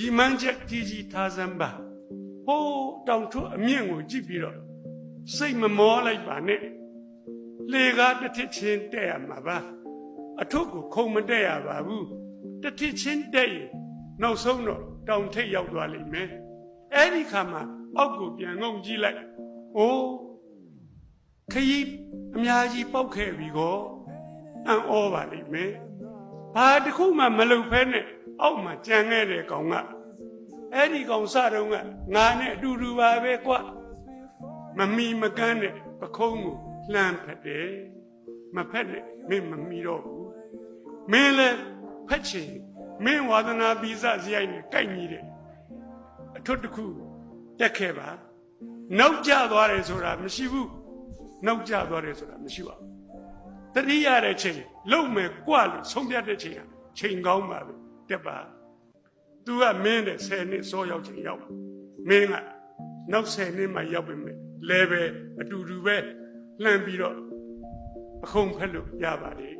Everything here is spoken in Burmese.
ဒီမှန်းချက်ကြီးကြီးထားစမ်းပါဟိုးတောင်ထွတ်အမြင့်ကိုကြည့်ပြီးတော့စိတ်မမောလိုက်ပါနဲ့လေကားတစ်ထစ်ချင်းတက်ရမှာပါအထုပ်ကိုခုံမတက်ရပါဘူးတစ်ထစ်ချင်းတက်ရင်နောက်ဆုံးတော့တောင်ထိပ်ရောက်သွားလိမ့်မယ်အဲ့ဒီခါမှာအောက်ကိုပြန်ငုံကြည့်လိုက်အိုးခရီးအများကြီးပောက်ခဲ့ပြီကောအံ့ဩပါလိမ့်မယ်ဘာတစ်ခုမှမလုပ်ဖဲနဲ့ အောက်မှာကြံခဲ့တဲ့ကောင်ကအဲ့ဒီကောင်စတုံးကငါနဲ့အတူတူပါပဲကွာမမီမကန်းနဲ့ပခုံးကိုလှမ်းဖက်တယ်မဖက်နဲ့မင်းမမီတော့ဘူးမင်းလည်းဖက်ချင်မင်းဝါသနာပိစစရိုက်နဲ့ကြိုက်ညီတယ်အထွတ်တစ်ခုတက်ခဲ့ပါနောက်ကျသွားတယ်ဆိုတာမရှိဘူးနောက်ကျသွားတယ်ဆိုတာမရှိပါဘူးတတိရတဲ့ချိန်လုံမယ်ကြွလို့ဆုံးဖြတ်တဲ့ချိန်ကချိန်ကောင်းပါပဲ တက်ပါ तू ကမင်းတဲ့10နှစ်စောရောက်ချိန်ရောက်မင်းကနောက်10နှစ်မှရောက်ပြီမဲ့လဲပဲအတူတူပဲလှမ်းပြီးတော့အခုံဖက်လို့ရပါတယ်